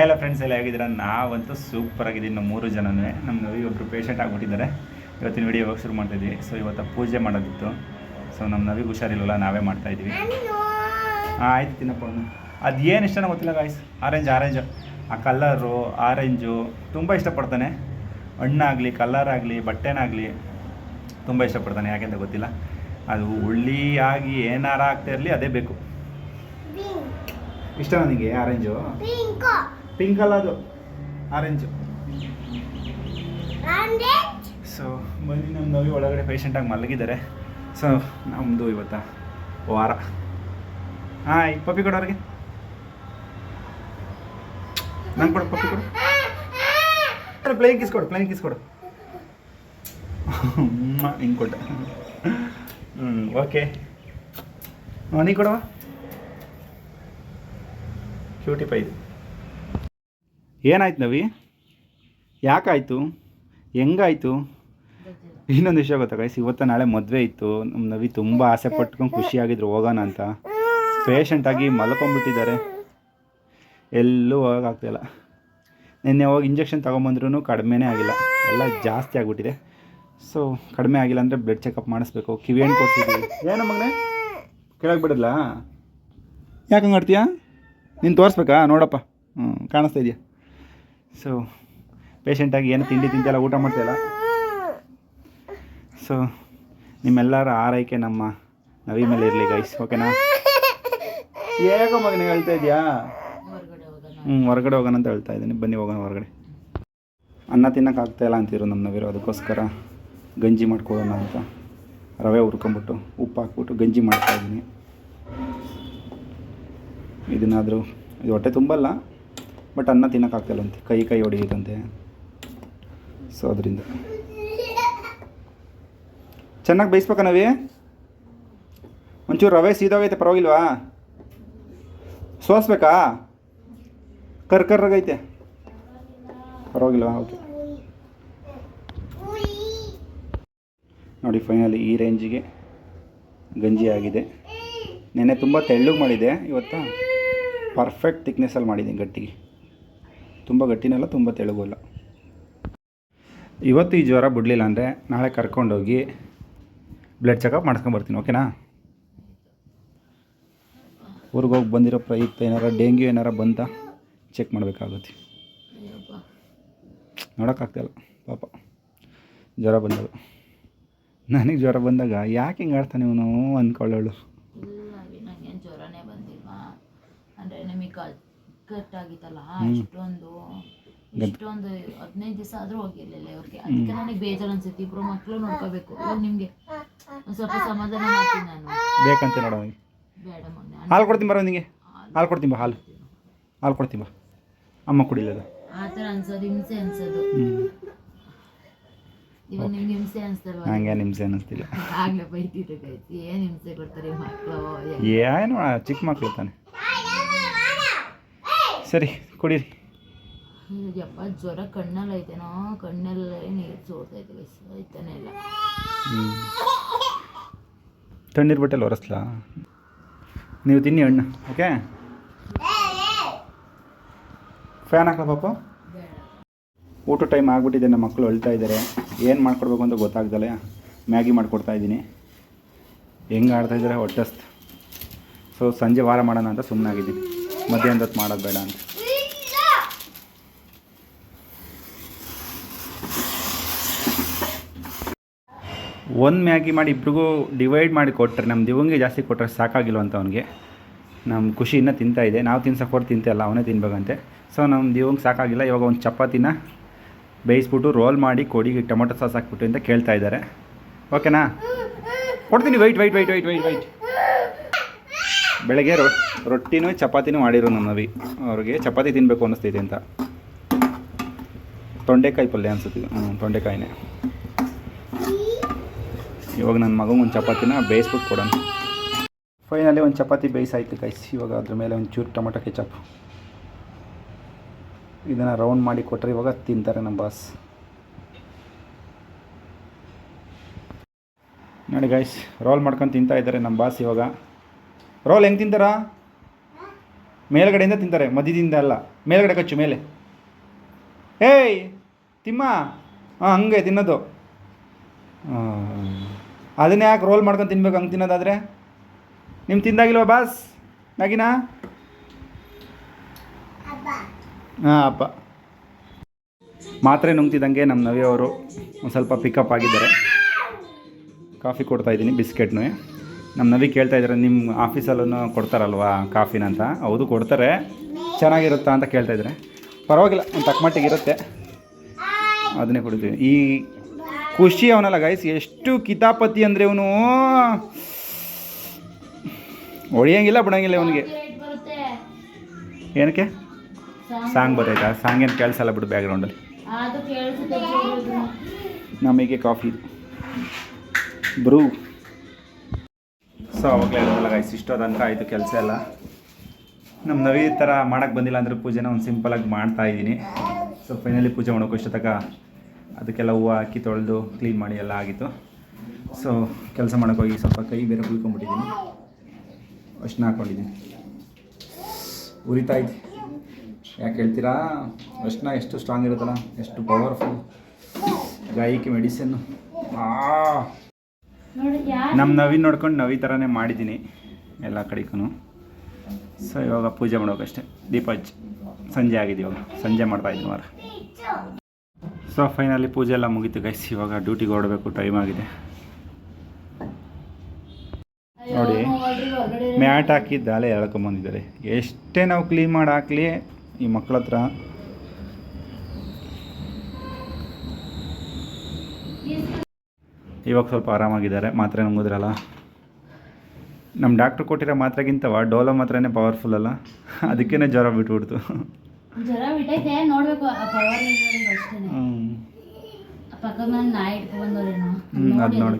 ಎಲ್ಲ ಫ್ರೆಂಡ್ಸ್ ಎಲ್ಲ ಹೇಗಿದ್ದೀರ? ನಾವಂತೂ ಸೂಪರ್ ಆಗಿದ್ದೀನಿ ನಮ್ಮ ಮೂರು ಜನನೇ. ನಮ್ಮ ನವಿ ಒಬ್ಬರು ಪೇಷಂಟ್ ಆಗಿಬಿಟ್ಟಿದ್ದಾರೆ. ಇವತ್ತಿನ ವಿಡಿಯೋ ಇವಾಗ ಶುರು ಮಾಡ್ತಾಯಿದ್ವಿ ಸೊ ಇವತ್ತು ಪೂಜೆ ಮಾಡೋದಿತ್ತು. ಸೊ ನಮ್ಮ ನವಿಗೆ ಹುಷಾರಿಲ್ಲ ನಾವೇ ಮಾಡ್ತಾಯಿದ್ವಿ ಹಾಂ ಆಯ್ತು ತಿನ್ನಪ್ಪ ಅದು ಏನು ಇಷ್ಟನೋ ಗೊತ್ತಿಲ್ಲ ಗಾಯ್ಸ್ ಆರೆಂಜ್ ಆರೆಂಜು ಆ ಕಲ್ಲರು ಆರೆಂಜು ತುಂಬ ಇಷ್ಟಪಡ್ತಾನೆ. ಹಣ್ಣಾಗಲಿ ಕಲ್ಲರ್ ಆಗಲಿ ಬಟ್ಟೆನಾಗಲಿ ತುಂಬ ಇಷ್ಟಪಡ್ತಾನೆ. ಯಾಕೆಂತ ಗೊತ್ತಿಲ್ಲ. ಅದು ಹುಳ್ಳಿಯಾಗಿ ಆಗಿ ಏನಾರ ಆಗ್ತಾ ಇರಲಿ ಅದೇ ಬೇಕು. ಇಷ್ಟ ನನಗೆ ಆರೆಂಜು ಪಿಂಕ್ ಅದು. ಆರೆಂಜು ಸೊ ಬನ್ನಿ ನಮ್ಮ ನವಿ ಒಳಗಡೆ ಪೇಷಂಟಾಗಿ ಮಲಗಿದ್ದಾರೆ. ಸೊ ನಮ್ಮದು ಇವತ್ತ ವಾರ. ಹಾಂ ಈ ಪಪ್ಪಿ ಅವ್ರಿಗೆ. ನಂಗೆ ಕೊಡು ಪಪ್ಪಿ ಕೊಡು. ಪ್ಲೇನ್ ಕಿಸ್ ಕೊಡು ಪ್ಲೇನ್ ಕಿಸ್ ಕೊಡು. ಹಿಂಗೆ ಕೊಟ್ಟೆ. ಹ್ಞೂ ಓಕೆ ನೀ ಕೊಡವ? ಕ್ಯೂಟಿ ಪೈ ಇದು. ಏನಾಯ್ತು ನವಿ? ಯಾಕಾಯಿತು? ಹೆಂಗಾಯ್ತು? ಇನ್ನೊಂದು ವಿಷಯ ಗೊತ್ತಾ ಗೈಸ್ ಇವತ್ತು ನಾಳೆ ಮದುವೆ ಇತ್ತು. ನಮ್ಮ ನವಿ ತುಂಬ ಆಸೆ ಪಟ್ಕೊಂಡು ಖುಷಿಯಾಗಿದ್ರು. ಹೋಗೋಣ ಅಂತ. ಪೇಷಂಟಾಗಿ ಮಲ್ಕೊಂಡ್ಬಿಟ್ಟಿದ್ದಾರೆ. ಎಲ್ಲೂ ಹೋಗೋಕ್ಕಾಗ್ತಿಲ್ಲ ನಿನ್ನೆ ಹೋಗಿ ಇಂಜೆಕ್ಷನ್ ತೊಗೊಂಬಂದ್ರೂ ಕಡಿಮೆನೇ ಆಗಿಲ್ಲ. ಎಲ್ಲ ಜಾಸ್ತಿ ಆಗಿಬಿಟ್ಟಿದೆ. ಸೊ ಕಡಿಮೆ ಆಗಿಲ್ಲ ಅಂದರೆ ಬ್ಲಡ್ ಚೆಕಪ್ ಮಾಡಿಸ್ಬೇಕು. ಕಿವಿ ಹಣ್ಣು ಕೊಡ್ತಿದ್ವಿ ಏನೋ ಮಗನೇ? ಕೆಳಗೆ ಬಿಡಲ್ಲ ಯಾಕೆ ಹಂಗಾಡ್ತೀಯಾ ನೀನು ತೋರಿಸ್ಬೇಕಾ? ನೋಡಪ್ಪ. ಹ್ಞೂ ಕಾಣಿಸ್ತಾ ಇದೆಯಾ? ಸೊ ಪೇಷೆಂಟಾಗಿ ಏನು ತಿಂಡಿ ತಿಂತಿಲ್ಲ ಊಟ ಮಾಡ್ತಿಲ್ಲ ಸೊ ನಿಮ್ಮೆಲ್ಲರ ಆರೈಕೆ ನಮ್ಮ ನವಿ ಮೇಲೆ ಇರಲಿ ಗೈಸ್ ಓಕೆನಾ ಹೇಗೋ ಮಗನಿಗೆ ಹೇಳ್ತಾ ಇದೆಯಾ? ಹ್ಞೂ ಹೊರಗಡೆ ಹೋಗೋಣ ಅಂತ ಹೇಳ್ತಾ ಇದ್ದೀನಿ. ಬನ್ನಿ, ಹೋಗೋಣ ಹೊರಗಡೆ. ಅನ್ನ ತಿನ್ನೋಕ್ಕಾಗ್ತಾ ಇಲ್ಲ ಅಂತಿರು ನಮ್ಮ ನವಿರು ಅದಕ್ಕೋಸ್ಕರ ಗಂಜಿ ಮಾಡ್ಕೊಳ್ಳೋಣ ಅಂತ. ರವೆ ಹುರ್ಕೊಂಬಿಟ್ಟು ಉಪ್ಪು ಹಾಕ್ಬಿಟ್ಟು ಗಂಜಿ ಮಾಡ್ತಾ ಇದ್ದೀನಿ. ಇದನ್ನಾದರೂ, ಇದು ಹೊಟ್ಟೆ ತುಂಬಲ್ಲ? ಬಟ್ ಅನ್ನ ತಿನ್ನೋಕ್ಕಾಗ್ತಿಲ್ಲಂತೆ ಕೈ ಕೈ ಹೊಡೆಯುತ್ತಂತೆ. ಸೊ ಅದರಿಂದ. ಚೆನ್ನಾಗಿ ಬೇಯಿಸ್ಬೇಕಾ ನಾವೇ? ಒಂಚೂರು ರವೆ ಸೀದೋಗೈತೆ, ಪರವಾಗಿಲ್ವಾ? ಸೋಸ್ಬೇಕಾ? ಕರ್ ಕರ್ರಾಗೈತೆ. ಪರವಾಗಿಲ್ವಾ? ಓಕೆ ನೋಡಿ ಫೈನಲಿ ಈ ರೇಂಜಿಗೆ ಗಂಜಿ ಆಗಿದೆ. ನೆನ್ನೆ ತುಂಬ ತೆಳ್ಳಗೆ ಮಾಡಿದೆ ಇವತ್ತು ಪರ್ಫೆಕ್ಟ್ ತಿಕ್ನೆಸ್ಸಲ್ಲಿ ಮಾಡಿದ್ದೀನಿ ಗಟ್ಟಿಗೆ. ತುಂಬ ಗಟ್ಟಿನಲ್ಲ ತುಂಬ ತೆಳುಗೂ ಅಲ್ಲ. ಇವತ್ತು ಈ ಜ್ವರ ಬಿಡಲಿಲ್ಲ ಅಂದರೆ ನಾಳೆ ಕರ್ಕೊಂಡೋಗಿ ಬ್ಲಡ್ ಚೆಕಪ್ ಮಾಡ್ಸ್ಕೊಂಬರ್ತೀನಿ ಓಕೆನಾ ಊರಿಗೆ ಹೋಗಿ ಬಂದಿರೋ ಪ್ರಯುಕ್ತ ಏನಾರ, ಡೆಂಗ್ಯೂ ಏನಾರ ಬಂತ ಚೆಕ್ ಮಾಡಬೇಕಾಗುತ್ತೆ. ನೋಡೋಕ್ಕಾಗ್ತಾಯಿಲ್ಲ ಪಾಪ. ಜ್ವರ ಬಂದಾಗ ನನಗೆ ಜ್ವರ ಬಂದಾಗ ಯಾಕೆ ಹಿಂಗೆ ಆಡ್ತಾನೆ ಇವನು ಅಂದ್ಕೊಳ್ಳೋಳು ಅಂದರೆ ನಿಮಗೆ ಕಟ್ ಆಗಿತ್ತಲ್ಲ ಇಷ್ಟೊಂದು ಇಷ್ಟೊಂದು ಹದಿನೈದು ದಿವಸ ಆದ್ರೂ ಹೋಗಿರ್ಲಿಲ್ಲ ಇವ್ರಿಗೆ. ಅದಕ್ಕೆ ನನಗೆ ಬೇಜಾರು ಅನ್ಸುತ್ತೆ ಇಬ್ರು ಮಕ್ಕಳು ನೋಡ್ಕೋಬೇಕು. ನಿಮ್ಗೆ ನಿಮಗೆ ಒಂದು ಸ್ವಲ್ಪ ಸಮಾಧಾನ ಮಾಡ್ತೀನಿ ನಾನು. ಬೇಕಂತ ನೋಡೋ ಬೇಡ ಮೊನ್ನೆ. ಹಾಲು ಕೊಡ್ತೀನಿ ಬರೋ ನಿಮಗೆ ಹಾಲು ಕೊಡ್ತೀನಿ ಬಾ ಹಾಲು. ಹಾಲು ಕೊಡ್ತೀನಿ ಬಾ. ಅಮ್ಮ ಕುಡಿಲ್ಲ ಆ ಥರ ಅನ್ಸೋದು ಹಿಂಸೆ ಅನ್ಸೋದು. ಇವಾಗ ನಿಮ್ಗೆ ಹಿಂಸೆ ಅನ್ಸ್ತಲ್ವಾ ಹಂಗೆ ನಿಮ್ಸೆ ಅನ್ನಿಸ್ತಿಲ್ಲ ಆಗ್ಲೇ ಬೈತಿದ್ದೆ ಏನು ಹಿಂಸೆ ಕೊಡ್ತಾರೆ ಮಕ್ಕಳು? ಏನು ಚಿಕ್ಕ ಮಕ್ಳು ತಾನೆ. ಸರಿ ಕುಡೀರಿ. ಯಪ್ಪ ಜ್ವರ ಕಣ್ಣಲ್ಲಿ ಐತೆನೋ ಕಣ್ಣಲ್ಲೇ ನೀರು ಸೋರ್ತೈತೆ ಗೈಸ್ ಐತಾನೆ ಇಲ್ಲ. ಹ್ಞೂ ತಣ್ಣೀರು ಬಟ್ಟೆಲ್ಲಿ ಒರೆಸ್ಲಾ? ನೀವು ತಿನ್ನಿ ಹಣ್ಣು ಓಕೆ? ಫ್ಯಾನ್ ಹಾಕಲ ಪಾಪ? ಊಟ ಟೈಮ್ ಆಗಿಬಿಟ್ಟಿದೆ ನಮ್ಮ ಮಕ್ಕಳು ಅಳ್ತಾ ಇದ್ದಾರೆ ಏನು ಮಾಡ್ಕೊಡ್ಬೇಕು ಅಂತ ಗೊತ್ತಾಗ್ದಲ್ಲ ಮ್ಯಾಗಿ ಮಾಡಿಕೊಡ್ತಾ ಇದ್ದೀನಿ. ಹೆಂಗೆ ಆಡ್ತಾ ಇದ್ದಾರೆ ಹೊಟ್ಟೆಸ್ತ್. ಸೊ ಸಂಜೆ ವಾರ ಮಾಡೋಣ ಅಂತ ಸುಮ್ಮನಾಗಿದ್ದೀನಿ ಮಧ್ಯಾಹ್ನದ ಹೊತ್ತು ಮಾಡೋದು ಬೇಡ ಅಂತ. ಒಂದು ಮ್ಯಾಗಿ ಮಾಡಿ ಇಬ್ರಿಗೂ ಡಿವೈಡ್ ಮಾಡಿ ಕೊಟ್ಟರೆ ನಮ್ಮ ದಿವಂಗೆ ಜಾಸ್ತಿ ಕೊಟ್ಟರೆ ಸಾಕಾಗಿಲ್ಲವಂತ ಅವನಿಗೆ. ನಮ್ಮ ಖುಷಿಯಿಂದ ತಿಂತಾ ಇದೆ. ನಾವು ತಿನ್ಸಕ್ಕೆ ಹೊರತು ತಿಂತಲ್ಲ ಅವನೇ ತಿನ್ಬೇಕಂತೆ. ಸೊ ನಮ್ಮ ದಿವಂಗೆ ಸಾಕಾಗಿಲ್ಲ. ಇವಾಗ ಒಂದು ಚಪಾತಿನ ಬೇಯಿಸ್ಬಿಟ್ಟು ರೋಲ್ ಮಾಡಿ ಕೊಡಿ ಟೊಮೊಟೊ ಸಾಸ್ ಹಾಕ್ಬಿಟ್ಟು ಅಂತ ಕೇಳ್ತಾ ಇದ್ದಾರೆ. ಓಕೆನಾ ಕೊಡ್ತೀನಿ. Wait wait wait wait wait wait ಬೆಳಗ್ಗೆ ರೊ, ರೊಟ್ಟಿನೂ ಚಪಾತಿನೂ ಮಾಡಿರೋ ನಮ್ಮ ನವಿ. ಅವ್ರಿಗೆ ಚಪಾತಿ ತಿನ್ನಬೇಕು ಅನ್ನಿಸ್ತೈತೆ ಅಂತ. ತೊಂಡೆಕಾಯಿ ಪಲ್ಯ ಅನಿಸುತ್ತೆ ಹ್ಞೂ ತೊಂಡೆಕಾಯಿನೇ. ಇವಾಗ ನನ್ನ ಒಂದು ಚಪಾತಿನ ಬೇಯಿಸ್ಬಿಟ್ಟು ಕೊಡೋಣ. ಫೈನಲಿ ಒಂದು ಚಪಾತಿ ಬೇಯಿಸಾಯ್ತು ಕೈಸಿ ಇವಾಗ ಅದ್ರ ಮೇಲೆ ಒಂದು ಚೂರು ಟೊಮೊಟೊ ಕೆಚಪ್. ಇದನ್ನು ರೌಂಡ್ ಮಾಡಿ ಕೊಟ್ಟರೆ ಇವಾಗ ತಿಂತಾರೆ ನಮ್ಮ ಬಾಸ್ ನೋಡಿ ಗೈಸ್ ರೋಲ್ ಮಾಡ್ಕೊಂಡು ತಿಂತಾ ಇದ್ದಾರೆ ನಮ್ಮ ಬಾಸ್ ಇವಾಗ. ರೋಲ್ ಹೆಂಗೆ ತಿಂತಾರಾ? ಮೇಲ್ಗಡೆಯಿಂದ ತಿಂತಾರೆ, ಮಧ್ಯದಿಂದ ಅಲ್ಲ. ಮೇಲ್ಗಡೆ ಕಚ್ಚು, ಮೇಲೆ. ಏಯ್, ತಿಮ್ಮ. ಹಾಂ, ಹಂಗೆ ತಿನ್ನೋದು. ಅದನ್ನೇ ಯಾಕೆ ರೋಲ್ ಮಾಡ್ಕೊಂಡು ತಿನ್ಬೇಕು ಹಂಗೆ ತಿನ್ನೋದಾದರೆ? ನಿಮ್ಮ ತಿಂದಾಗಿಲ್ವ ಬಾಸ್? ಮ್ಯಾಗಿನಾ ಹಾಂ, ಅಪ್ಪ. ಮಾತ್ರೆ ನುಂಗ್ತಿದ್ದಂಗೆ ನಮ್ಮ ನವಿಯವರು ಒಂದು ಸ್ವಲ್ಪ ಪಿಕಪ್ ಆಗಿದ್ದಾರೆ. ಕಾಫಿ ಕೊಡ್ತಾಯಿದ್ದೀನಿ ಬಿಸ್ಕೆಟ್ನು. ನಮ್ಮ ನವಿ ಕೇಳ್ತಾ ಇದ್ದಾರೆ ನಿಮ್ಮ ಆಫೀಸಲ್ಲೂ ಕೊಡ್ತಾರಲ್ವಾ ಕಾಫಿನ ಅಂತ? ಹೌದು, ಕೊಡ್ತಾರೆ. ಚೆನ್ನಾಗಿರುತ್ತಾ ಅಂತ ಕೇಳ್ತಾ ಇದ್ದಾರೆ ಪರವಾಗಿಲ್ಲ, ಒಂದು ತಕ್ಕಮಟ್ಟಿಗೆ ಇರುತ್ತೆ. ಅದನ್ನೇ ಕೊಡ್ತೀವಿ. ಈ ಖುಷಿ ಅವನಲ್ಲ ಗೈಸ್ ಎಷ್ಟು ಕಿತಾಪತಿ ಅಂದರೆ ಇವನು ಹೊಡಿಯಂಗಿಲ್ಲ ಬಿಡೋಂಗಿಲ್ಲ ಇವನಿಗೆ. ಏನಕ್ಕೆ? ಸಾಂಗ್ ಬರೈತಾ? ಸಾಂಗ್ ಏನು ಕೇಳಿಸಲ್ಲ ಬಿಡು ಬ್ಯಾಕ್ಗ್ರೌಂಡಲ್ಲಿ. ನಮಗೆ ಕಾಫಿ ಬ್ರೂ ಸೊ ಅವಾಗಲೇ ಹೇಳಿದ್ರಲ್ಲ ಗೈಸ್ ಇಷ್ಟೋ ತನಕ ಆಯಿತು ಕೆಲಸ ಎಲ್ಲ ನಮ್ಮ ನವಿ ಥರ ಮಾಡೋಕ್ಕೆ ಬಂದಿಲ್ಲ ಅಂದರೆ ಪೂಜೆನ ಒಂದು ಸಿಂಪಲಾಗಿ ಮಾಡ್ತಾ ಇದ್ದೀನಿ. ಸೊ ಫೈನಲಿ ಪೂಜೆ ಮಾಡೋಕ್ಕೆ ಇಷ್ಟ ತನಕ ಅದಕ್ಕೆಲ್ಲ ಹೂವು ಹಾಕಿ ತೊಳೆದು ಕ್ಲೀನ್ ಮಾಡಿ ಎಲ್ಲ ಆಗಿತ್ತು. ಸೊ ಕೆಲಸ ಮಾಡೋಕ್ಕೋಗಿ ಸ್ವಲ್ಪ ಕೈ ಬೇರೆ ಕುಯ್ಕೊಂಡ್ಬಿಟ್ಟಿದ್ದೀನಿ. ಅಷ್ಟನ್ನ ಹಾಕ್ಕೊಂಡಿದ್ದೀನಿ ಉರಿತಾ ಇದೆ ಯಾಕೆ ಹೇಳ್ತೀರಾ? ಅಷ್ಟನ್ನ ಎಷ್ಟು ಸ್ಟ್ರಾಂಗ್ ಇರುತ್ತಲ್ಲ, ಎಷ್ಟು ಪವರ್ಫುಲ್ ಗಾಯಕ್ಕೆ ಮೆಡಿಸಿನ್ನು ಆ! ನಮ್ಮ ನವೀನ್ ನೋಡ್ಕೊಂಡು ನವಿ ಥರನೇ ಮಾಡಿದ್ದೀನಿ ಎಲ್ಲ ಕಡೆಗೂ ಸೊ ಇವಾಗ ಪೂಜೆ ಮಾಡೋಕಷ್ಟೇ. ದೀಪ ಹಚ್ಚಿ ಸಂಜೆ ಆಗಿದೆ ಇವಾಗ. ಸಂಜೆ ಮಾಡ್ತಾ ಇದ್ದೀನಿ ವಾರ ಸೊ ಫೈನಲಿ ಪೂಜೆ ಎಲ್ಲ ಮುಗೀತು ಗೈಸ್ ಇವಾಗ ಡ್ಯೂಟಿಗೆ ಹೊರಡಬೇಕು ಟೈಮ್ ಆಗಿದೆ. ನೋಡಿ. ಮ್ಯಾಟ್ ಹಾಕಿದ್ದಾಲೆ ಹೇಳ್ಕೊಂಬಂದಿದ್ದಾರೆ ಎಳ್ಕೊಂಬಂದಿದ್ದಾರೆ. ಎಷ್ಟೇ ನಾವು ಕ್ಲೀನ್ ಮಾಡಿ ಹಾಕಲಿ ಈ ಮಕ್ಕಳ ಹತ್ರ ಇವಾಗ ಸ್ವಲ್ಪ ಆರಾಮಾಗಿದ್ದಾರೆ ಮಾತ್ರೆ ನುಂಗಿದ್ರಲ್ಲ? ನಮ್ಮ ಡಾಕ್ಟ್ರು ಕೊಟ್ಟಿರೋ ಮಾತ್ರೆಗಿಂತವ ಡೋಲೋ ಮಾತ್ರನೇ ಪವರ್ಫುಲ್ ಅಲ್ಲ? ಅದಕ್ಕೇ ಜ್ವರ ಬಿಟ್ಬಿಡ್ತು. ಜ್ವರ ಬಿಟ್ಟೈತೆ ನೋಡ್ಬೇಕು ಹ್ಞೂ ಆ ಪಕ್ಕದ ಮನೆ ನಾಯಿ ಇಟ್ಕೊಂಡ್ ಬಂದವ್ರೇನೋ ಹ್ಮ್, ಅದ್ ನೋಡಿ